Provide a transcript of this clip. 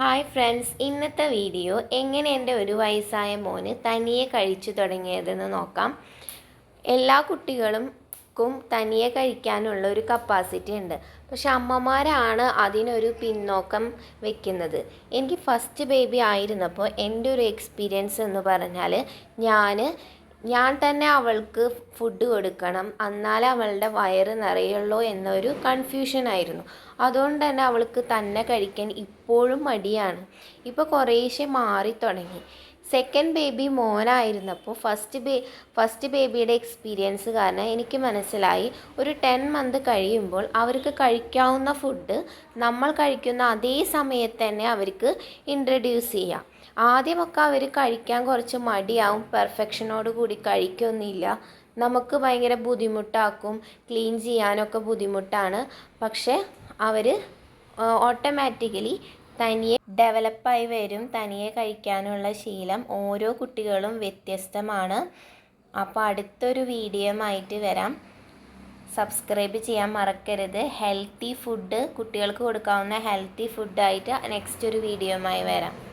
Hi friends ഇന്നത്തെ video എങ്ങനെ എന്റെ ഒരു വയസ്സായ മോന് തനിയെ കഴിച്ചു തുടങ്ങിയതെന്ന് നോക്കാം. എല്ലാ കുട്ടികൾക്കും തനിയെ കഴിക്കാനുള്ള ഒരു കപ്പാസിറ്റി ഉണ്ട്. പക്ഷെ അമ്മമാരാണ് അതിനൊരു പിന്നോക്കം വെക്കുന്നത്. എനിക്ക് ഫസ്റ്റ് ബേബി ആയിരുന്നപ്പോൾ എന്റെ ഒരു എക്സ്പീരിയൻസ് എന്ന് പറഞ്ഞാൽ ഞാൻ ഞാൻ തന്നെ അവൾക്ക് ഫുഡ് കൊടുക്കണം. എന്നാലേ അവളുടെ വയറ് നിറയുള്ളൂ എന്നൊരു കൺഫ്യൂഷൻ ആയിരുന്നു. അതുകൊണ്ട് തന്നെ അവൾക്ക് തന്നെ കഴിക്കാൻ ഇപ്പോഴും മടിയാണ്. ഇപ്പോൾ കുറേശ്ശെ മാറി തുടങ്ങി സെക്കൻഡ് ബേബി മോനായിരുന്നപ്പോൾ ഫസ്റ്റ് ബേ ഫസ്റ്റ് ബേബിയുടെ എക്സ്പീരിയൻസ് കാരണം എനിക്ക് മനസ്സിലായി. ഒരു ടെൻ മന്ത് കഴിയുമ്പോൾ അവർക്ക് കഴിക്കാവുന്ന ഫുഡ് നമ്മൾ കഴിക്കുന്ന അതേ സമയത്ത് തന്നെ അവർക്ക് ഇൻട്രഡ്യൂസ് ചെയ്യാം. ആദ്യമൊക്കെ അവർ കഴിക്കാൻ കുറച്ച് മടിയാവും. പെർഫെക്ഷനോട് കൂടി കഴിക്കൊന്നുമില്ല. നമുക്ക് ഭയങ്കര ബുദ്ധിമുട്ടാക്കും. ക്ലീൻ ചെയ്യാനൊക്കെ ബുദ്ധിമുട്ടാണ്. പക്ഷേ അവർ ഓട്ടോമാറ്റിക്കലി തനിയെ ഡെവലപ്പായി വരും തനിയെ കഴിക്കാനുള്ള ശീലം ഓരോ കുട്ടികളും വ്യത്യസ്തമാണ്. അപ്പോൾ അടുത്തൊരു വീഡിയോ ആയിട്ട് വരാം. സബ്സ്ക്രൈബ് ചെയ്യാൻ മറക്കരുത്. ഹെൽത്തി ഫുഡ് കുട്ടികൾക്ക് കൊടുക്കാവുന്ന ഹെൽത്തി ഫുഡായിട്ട് നെക്സ്റ്റ് ഒരു വീഡിയോയുമായി വരാം.